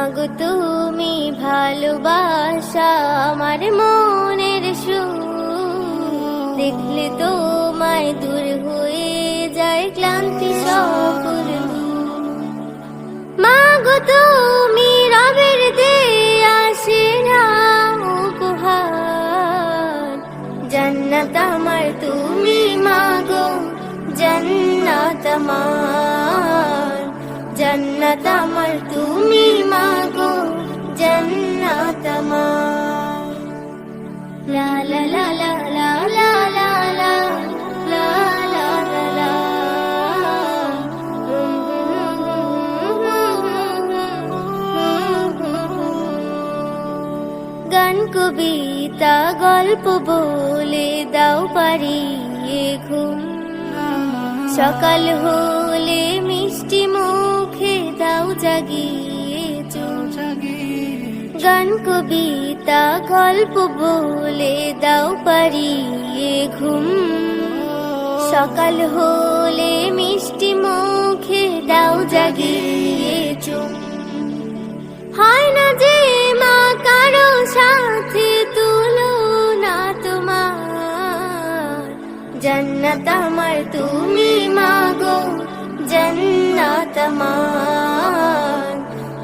মাগো তুমি ভালোবাসা আমার মনের সুর। দেখলে তোমায় দূর হয়ে যায় ক্লান্তি সকল মাগো তুমি রবের দে আসে না উপহার। জান্নাত আমার তুমি মাগো, জান্নাত আমার। জান্নাত আমার তুমি মাগো জান্নাত আমার লা লা লা লা লা লা লা লা গান কবিতা গল্প বলে দাও পারিয়ে ঘুম সকাল দাও জাগিয়ে গান কবিতা গল্প বলে দাও পারিয়ে ঘুম। সকাল হলে মিষ্টি মুখে দাও জাগিয়ে চুম হয় না যে মা কারও সাথে তুলো না তোমার। জান্নাত আমার তুমি মাগো জান্নাত আমার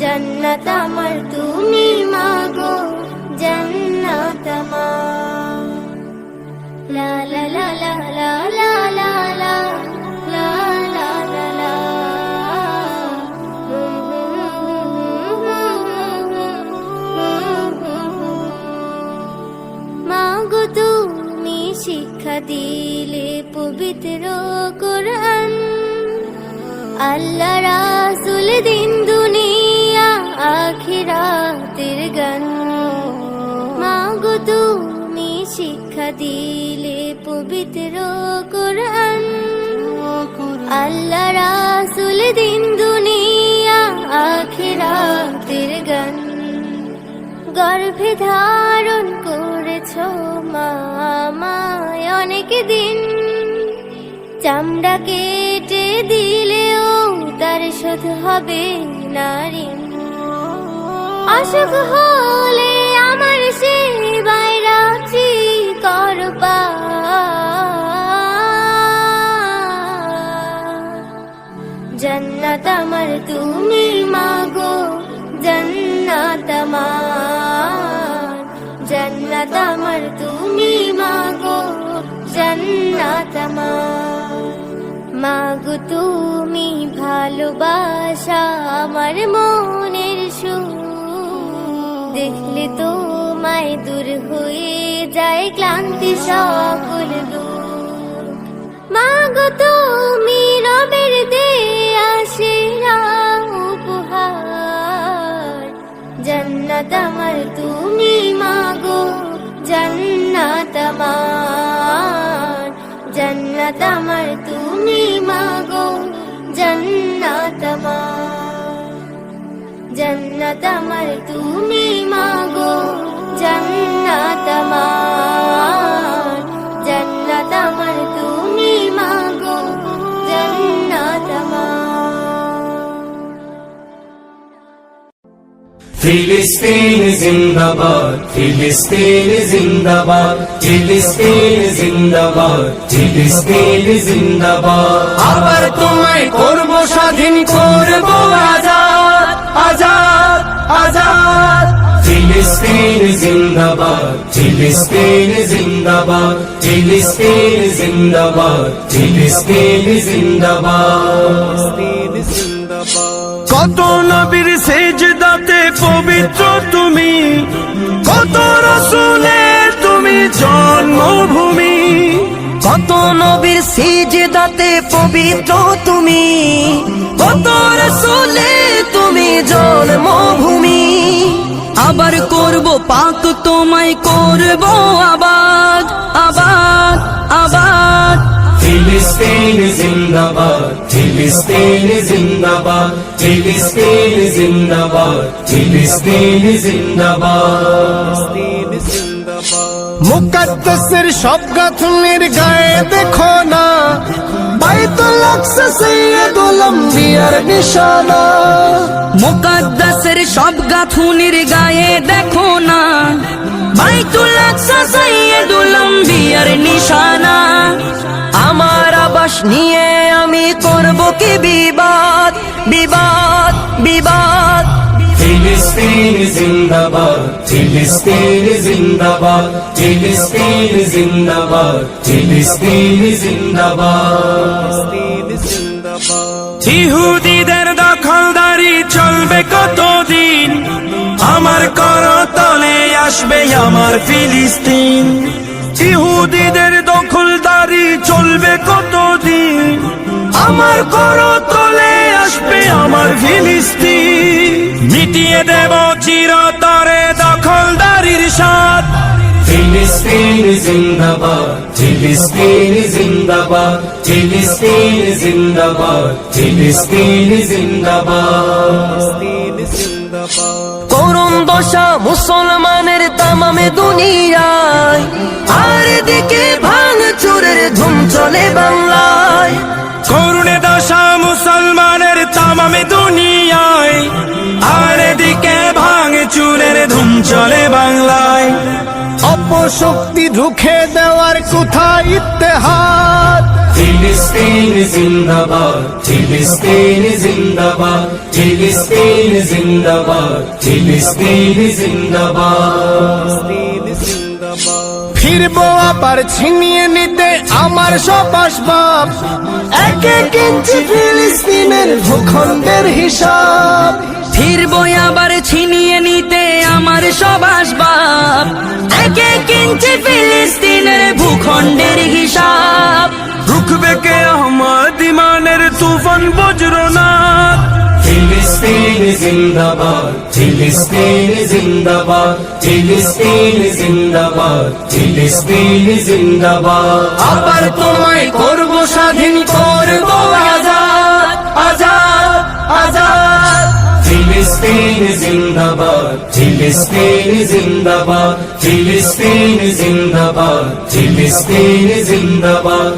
জান্নাত আমার তুমি মাগো জান্নাত আমার লা লা লা লা লা লা লা লা শিক্ষা দিলে পবিত্র আল্লাহ রাসুল দিন দুনিয়া আখিরাতের গান। মাগো তুমি শিক্ষা দিলে পবিত্র কোরআন। আল্লাহ রাসুল দিন দুনিয়া আখিরাতের গান। গর্ভে ধারণ করেছ মা মামায় অনেক দিন চামড়া কেটে দিলেও তার শোধ হবে নারী অসুখ হলে আমার সেবায় রাখছি করবা জন্নত আমার তুমি মাগো তুমি ভালোবাসা আমার মনের সুর। দেখলে তোমায় দূর হয়ে যায় ক্লান্তি সকল মাগো তুমি রবের দে আসে না উপহার। জান্নাত আমার, তুমি মাগো জান্নাত আমার। জান্নাত আমার তুমি মাগো জন্নত আমার জান্নাত আমার তুমি মাগো জন্নত আমার জান্নাত আমার ফিলিস্তিন জিন্দাবাদ ফিলিস্তিন জিন্দাবাদ ফিলিস্তিন জিন্দাবাদ ফিলিস্তিন জিন্দাবাদ। আবার তোমায় করব স্বাধীন, করব আজাদ আজাদ আজাদ। ফিলিস্তিন জিন্দাবাদ ফিলিস্তিন জিন্দাবাদ ফিলিস্তিন জিন্দাবাদ ফিলিস্তিন জিন্দাবাদ। কত নবীর সেজদাতে পবিত্র তুমি, কত রসুলে তুমি জন্মভূমি, কত নবীর সিজদাতে পবিত্র তুমি, কত রসুলে তুমি জন্মভূমি। আবার করব পাক, তোমায় করব আবাদ। ফিলিস্তিন জিন্দাবাদ ফিলিস্তিন জিন্দাবাদ ফিলিস্তিন জিন্দাবাদ ফিলিস্তিন জিন্দাবাদ। মুকাদ্দাসের সব গাথুনির গায়ে দেখো না বাইতুল আকসা সৈয়দুল আম্বিয়ার নিশানা। মুকাদ্দাসের সব গাথুনির গায়ে দেখো না বাইতুল আকসা সাইয়েদুল আম্বিয়ার নিশানা। আমার আবাস নিয়ে আমি করব কি বিবাদ? বিবাদ বিবাদ। ফিলিস্তিন জিন্দাবাদ ফিলিস্তিন জিন্দাবাদ ফিলিস্তিন জিন্দাবাদ ফিলিস্তিন জিন্দাবাদ। ইহুদিদের দখলদারি চলবে কতদিন? আমার করতলে আসবে আমার ফিলিস্তিন। ইহুদিদের দখলদারি চলবে কতদিন আমার করতলে আসবে আমার ফিলিস্তিন মিটিয়ে দেব চিরতরে দখলদারির সাথ ফিলিস্তিন জিন্দাবাদ ফিলিস্তিন জিন্দাবাদ ফিলিস্তিন জিন্দাবাদ ফিলিস্তিন জিন্দাবাদ। করুণ দশা মুসলমানের তামামে দুনিয়ায়। আর দিকে ভাঙ চুরের ধুম চলে বাংলায়। তামামে দুনিয়ায় আর এদিকে ভাঙে চুরের ধুম চলে বাংলায়। অপশক্তি রুখে দেওয়ার কোথায় ইত্তেহাদ? ফিলিস্তিন জিন্দাবাদ ফিলিস্তিন জিন্দাবাদ ফিলিস্তিন জিন্দাবাদ ফিলিস্তিন জিন্দাবাদ। ফিরবো আবার ছিনিয়ে নিতে আমার সব আসবাব এক এক ইঞ্চি ফিলিস্তিনের ভূখণ্ডের হিসাব। ফিরবো আবার ছিনিয়ে নিতে আমার সব আসবাব এক এক ফিলিস্তিনের ভূখণ্ডের হিসাব। রুখবে কে জিন্দাবাদ, ফিলিস্তিন জিন্দাবাদ ফিলিস্তিন জিন্দাবাদ ফিলিস্তিন জিন্দাবাদ। আবার তোমায় করব, স্বাধীন করব আজাদ আজাদ আজাদ। ফিলিস্তিন জিন্দাবাদ ফিলিস্তিন জিন্দাবাদ ফিলিস্তিন জিন্দাবাদ ফিলিস্তিন জিন্দাবাদ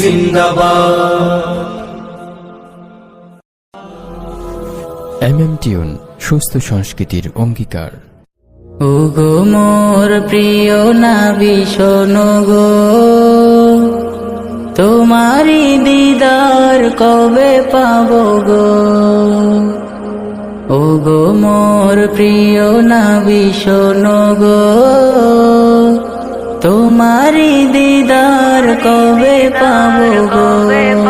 জিন্দাবাদ। এমএম টিউন, সুস্থ সংস্কৃতির অঙ্গীকার। ওগো মোর প্রিয় নাবি গো। তোমারি দিদার কবে পাব গো? ওগো মোর প্রিয় নাবি, শোনো গো। তোমারি দিদার কবে পাব গো?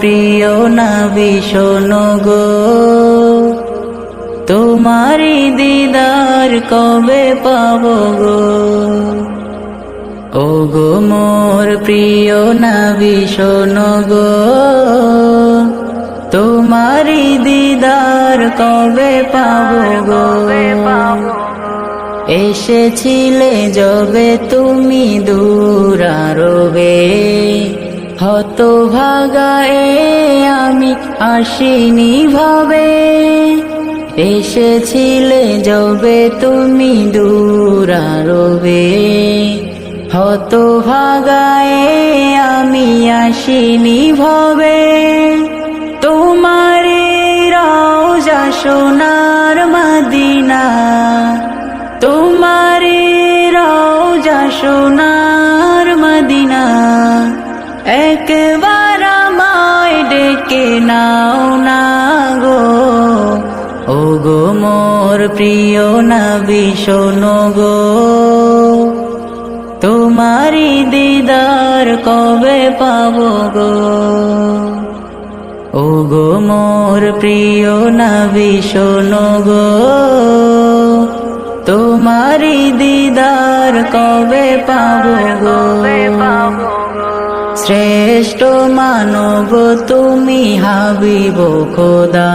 প্রিয় না ভীষণ গো। তোমারি দিদার কবে পাব গো? ও গো মোর প্রিয় না ভীষণ গো। তোমারি দিদার কবে পাব গো? এসেছিলে যবে তুমি দূরারবে হত ভাগায়ে আমি আসিনি ভাবে। এসেছিলে যবে তুমি দূরারবে হত ভাগায়ে আমি আসিনি ভবে। তোমার রাজা সোনার মদিনা। তোমার রাজা সোনার মোর প্রিয় না ভীষণ গো। তোমারি দিদার কবে পাবো গো? ও গো মোর প্রিয় না ভীষণ গো। তোমারি দিদার কবে পাবো গো? শ্রেষ্ঠ মানব তুমি হাবিব খোদা।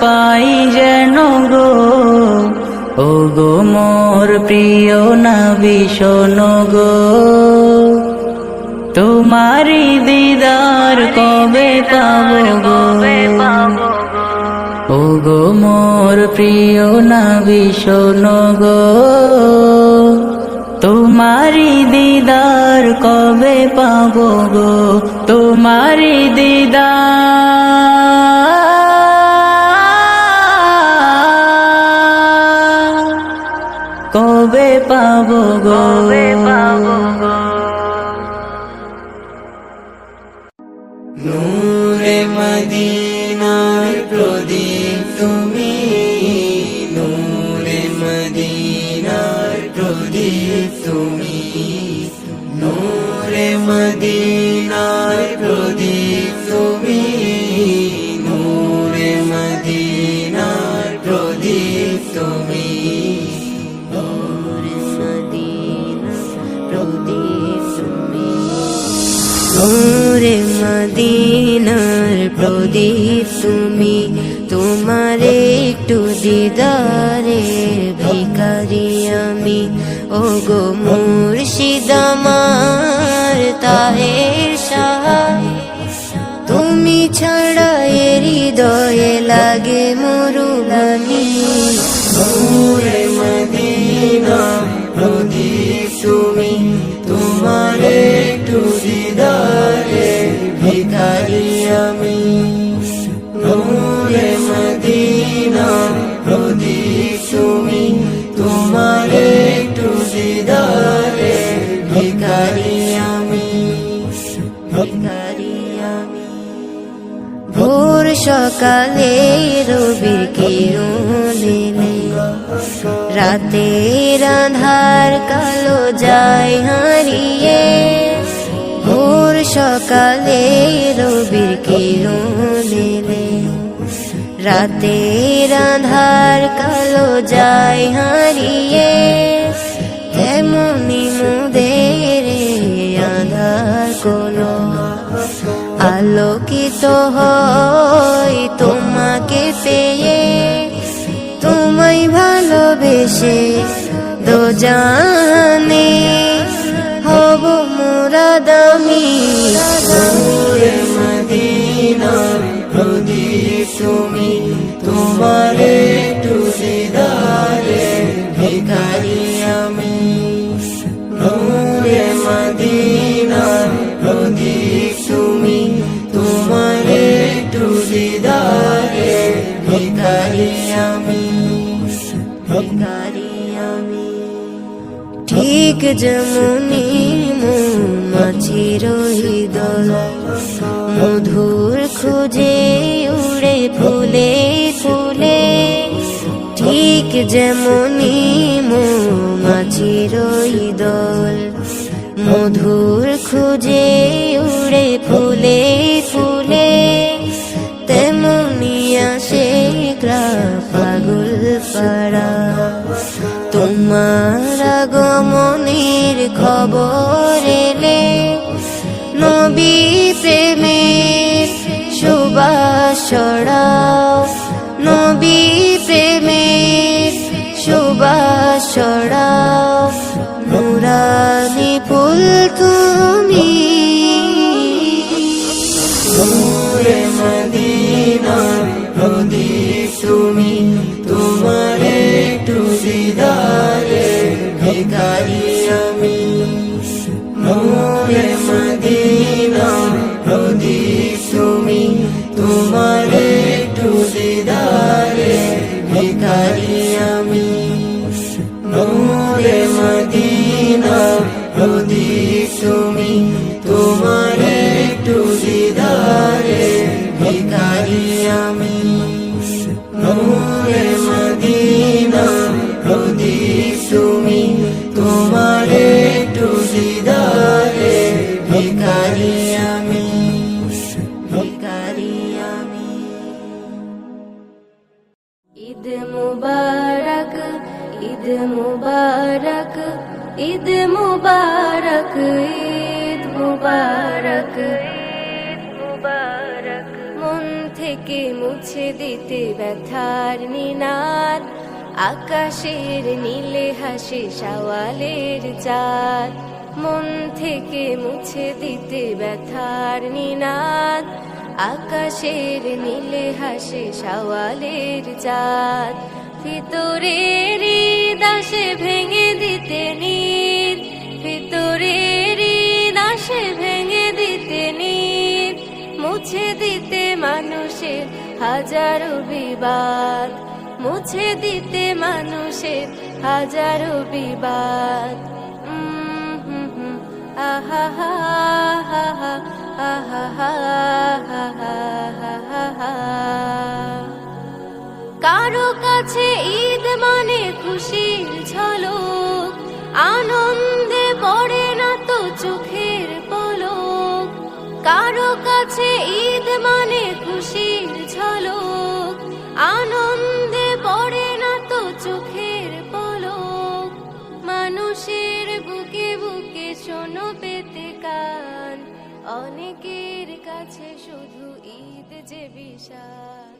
পাই যেন গো। ও গো মোর প্রিয় নবী শোনো গো। তোমারি দিদার কবে পাব গো? ও গো? মোর প্রিয় নবী শোনো গো। তোমারি দিদার কবে পাব গো? তোমারি দিদার কবে পাবো গো? মদিনার প্রদীপ তুমি তোমার একটু দিদারে ভিকারি আমি। ও গো মুর্শিদামার তাহের সাহায় সকালে রবির কিরণ রাতের আধার কালো যায় হারিয়ে। ভোর সকালে রবির কিরণ রাতের আধার কালো যায় হারিয়ে। তেমনি মুদের আধার কোনো আলোকিত হয়। পেয়ে তোমায় ভালোবেসে দো জানে হব মোরা দামি। মদিনা প্রদীপ তুমি তোমার ঠিক যেমনি মৌমাছির হৃদয় মধুর খুঁজে উড়ে ফুলে ফুলে, ঠিক যেমনি মৌমাছির দল মধুর খুঁজে উড়ে ফুলে ফুলে তেমনি আসে গ্রা পাগল পাড়া। তোমার খবর ঈদ মুবারক ঈদ মুবারক ঈদ মুবারক ঈদ মুবারক ঈদ মুবারক। মন থেকে মুছে দিতে ব্যথার নিনাদ আকাশের নীলে হাসে সওয়ালের চাঁদ। মন থেকে মুছে দিতে ব্যথার নিনাদ আকাশের নীলে হাসে সওয়ালের চাঁদ। ভিতরের দাসে ভেঙে দিতে নীর ভিতরের দাসে ভেঙে দিতে নীর মুছে দিতে মানুষের হাজারো বিবাদ। মুছে দিতে মানুষের হাজারো বিবাদ। আহা, হা হা হা। কারও কাছে ঈদ মানে খুশির ঝলক, আনন্দে পড়ে না তো চোখের পলক। কারও কাছে ঈদ মানে খুশির ঝলক, আনন্দে পড়ে না তো চোখের পলক। মানুষের বুকে বুকে শোনো পেতে কান অনেকের কাছে শুধু ঈদ যে বিশাল